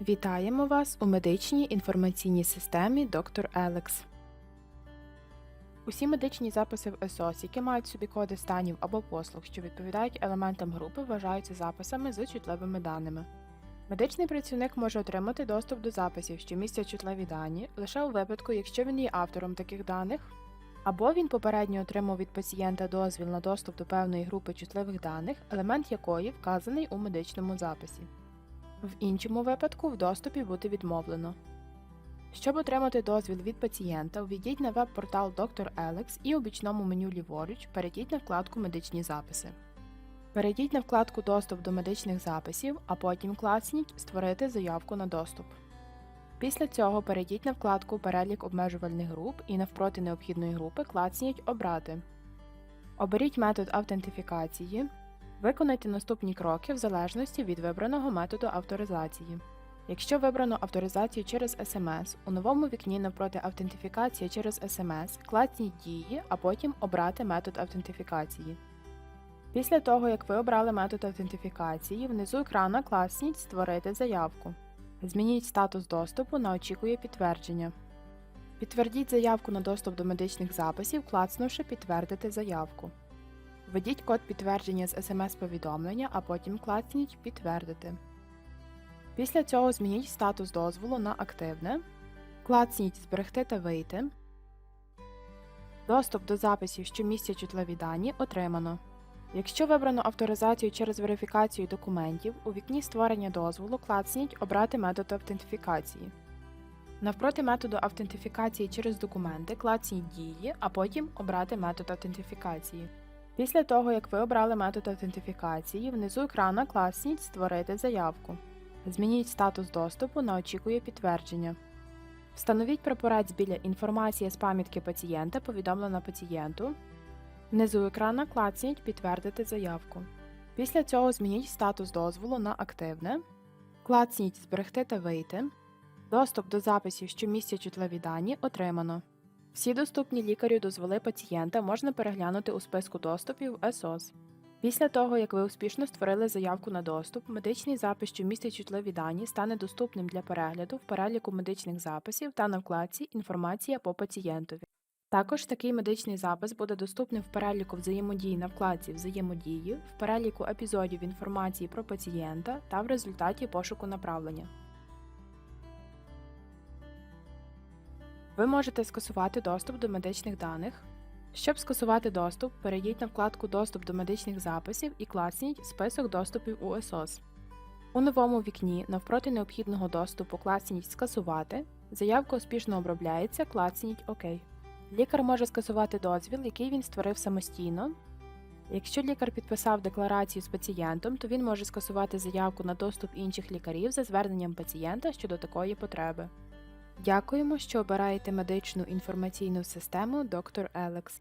Вітаємо вас у медичній інформаційній системі Dr. Елекс. Усі медичні записи в ЕСОС, які мають собі коди станів або послуг, що відповідають елементам групи, вважаються записами з чутливими даними. Медичний працівник може отримати доступ до записів, що містять чутливі дані, лише у випадку, якщо він є автором таких даних, або він попередньо отримав від пацієнта дозвіл на доступ до певної групи чутливих даних, елемент якої вказаний у медичному записі. В іншому випадку в доступі буде відмовлено. Щоб отримати дозвіл від пацієнта, увійдіть на веб-портал Dr. Alex і у бічному меню ліворуч перейдіть на вкладку Медичні записи. Перейдіть на вкладку Доступ до медичних записів, а потім клацніть Створити заявку на доступ. Після цього перейдіть на вкладку Перелік обмежувальних груп і навпроти необхідної групи клацніть Обрати. Оберіть метод автентифікації. Виконайте наступні кроки в залежності від вибраного методу авторизації. Якщо вибрано авторизацію через SMS, у новому вікні навпроти автентифікація через SMS клацніть дії, а потім обрати метод автентифікації. Після того, як ви обрали метод автентифікації, внизу екрана класніть Створити заявку. Змініть статус доступу на Очікує підтвердження. Підтвердіть заявку на доступ до медичних записів, клацнувши Підтвердити заявку. Введіть код підтвердження з SMS-повідомлення, а потім клацніть Підтвердити. Після цього змініть статус дозволу на Активне, клацніть Зберегти та вийти. Доступ до записів, що містять чутливі дані, отримано. Якщо вибрано авторизацію через верифікацію документів, у вікні створення дозволу клацніть Обрати метод автентифікації. Навпроти методу автентифікації через документи клацніть дії, а потім обрати метод автентифікації. Після того, як ви обрали метод автентифікації, внизу екрана класніть Створити заявку. Змініть статус доступу на Очікує підтвердження. Встановіть прапорець біля інформація з пам'ятки пацієнта, повідомлена пацієнту. Внизу екрана клацніть Підтвердити заявку. Після цього змініть статус дозволу на Активне. Клацніть Зберегти та вийти. Доступ до записів, що містять чутливі дані, отримано. Всі доступні лікарю дозволи пацієнта можна переглянути у списку доступів ЕСОС. Після того, як ви успішно створили заявку на доступ, медичний запис, що містить чутливі дані, стане доступним для перегляду в переліку медичних записів та на вкладці Інформація по пацієнтові. Також такий медичний запис буде доступним в переліку взаємодії на вкладці Взаємодії, в переліку епізодів інформації про пацієнта та в результаті пошуку направлення. Ви можете скасувати доступ до медичних даних. Щоб скасувати доступ, перейдіть на вкладку Доступ до медичних записів і класніть Список доступів у ЕСОС. У новому вікні навпроти необхідного доступу класніть Скасувати. Заявка успішно обробляється, класніть ОК. Лікар може скасувати дозвіл, який він створив самостійно. Якщо лікар підписав декларацію з пацієнтом, то він може скасувати заявку на доступ інших лікарів за зверненням пацієнта щодо такої потреби. Дякуємо, що обираєте медичну інформаційну систему доктор Alex.